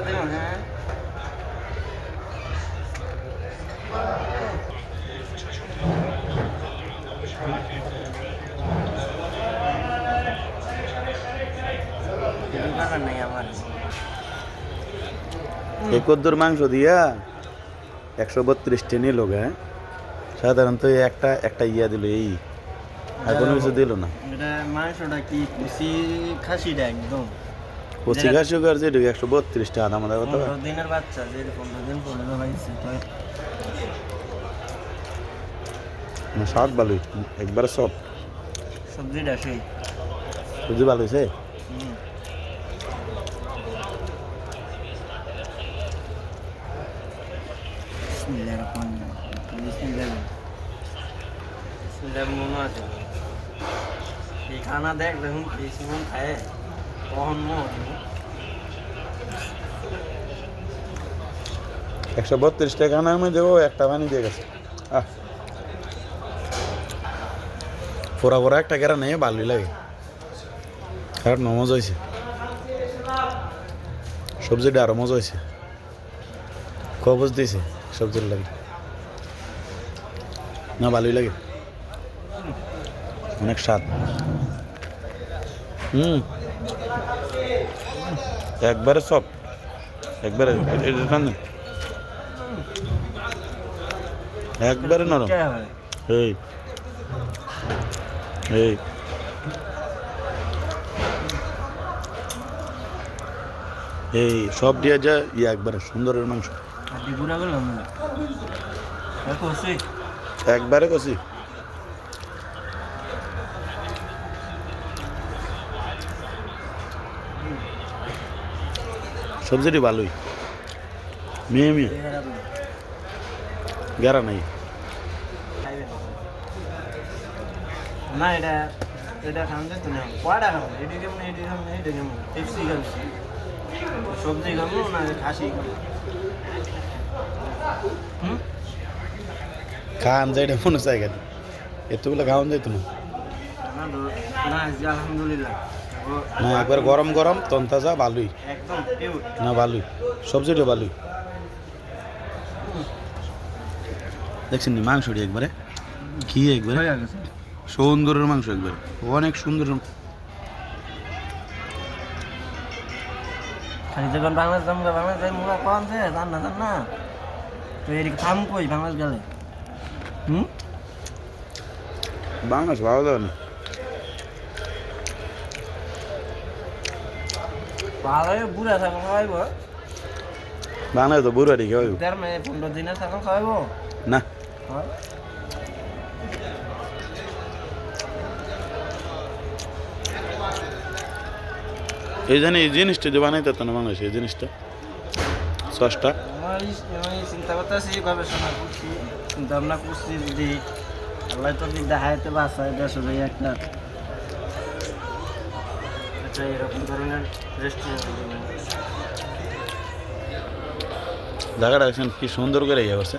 দেব হ্যাঁ। মাংস দিয়া একশো বত্রিশটি নিল গে সাধারণত একটা একটা ইয়া দিল এই আর কোনো কিছু দিল না। এটা মাংসটা কি খাসিটা একদম? কচি ঘাসি কার যেটা একশো বত্রিশটা আধা মাথা কত পনেরো দিনের বাচ্চা যে পনেরো দিন পনেরো হয়েছে তো না স্বাদ ভালোই একবারে সব সবজিটা সেই বুঝতে ভালো হয়েছে হুম। বিসমিল্লাহির রহমানির রহিম। বিসমিল্লাহ। বিসমিল্লাহ মনে আছে এই খানা দেখ দেখুন এই সিমন খায় কখন মো একশো বত্রিশ টাকা না আমি দেবো একটা বানিয়ে দিয়ে গেছে। আহ। ফোরা একটা কেরা নেই ভালোই লাগে। আর নমজ হয়েছে। সবজিটা আরও মজা হয়েছে। কবজ দিয়েছে সবজির লাগে। না ভালোই লাগে। অনেক স্বাদ। হুম। একবারে সব। একবারে একবারে নরম। এই। এই। এই সব দিয়ে যা ইয়ে একবারে সুন্দরের মাংস। একবারে কষি। সবজিটি ভালোই মেয়ে মেয়ে। গেরা নাই। না এটা এটা খান যেত না। কয়টা খাব এটি কেমন এটি কেমন এটা কেমন পেপসি খাব। সবজি খাব না খাসি খাব। খান যাইটা মনে চাই কেন? এতগুলো খাওয়ান যাইতো না। আলহামদুলিল্লাহ। না একবার গরম গরম তন্তাজা ভালোই না ভালোই সবজিটা ভালোই দেখছেন মাংসটি একবারে কি একবারে সুন্দরের মাংস একবারে অনেক সুন্দর। খালি যখন বাংলাদেশ দাম বাংলাদেশ মুলা কম আছে জান না জান না। তো এদিকে থাম কই বাংলাদেশ গেলে? হুম? বাংলাদেশ ভালো না। ভালো বুড়া খাওয়াইব। বাংলাদেশ তো বুড়ারি খাওয়াই দেড় মে পনেরো দিনে থাকো খাওয়াইব। না। এই জানি এই জিনিসটা যে বানাইতে না বাংলাদেশ এই জিনিসটা। সসটা। চিন্তা করতেছি গবেষণা করছি ভাবনা করছি যদি আল্লাহ তো দেখাইতে বাসায় দেশে একটা আচ্ছা এরকম ধরনের রেস্টুরেন্ট জায়গাটা দেখছেন কি সুন্দর করে ইয়ে করছে।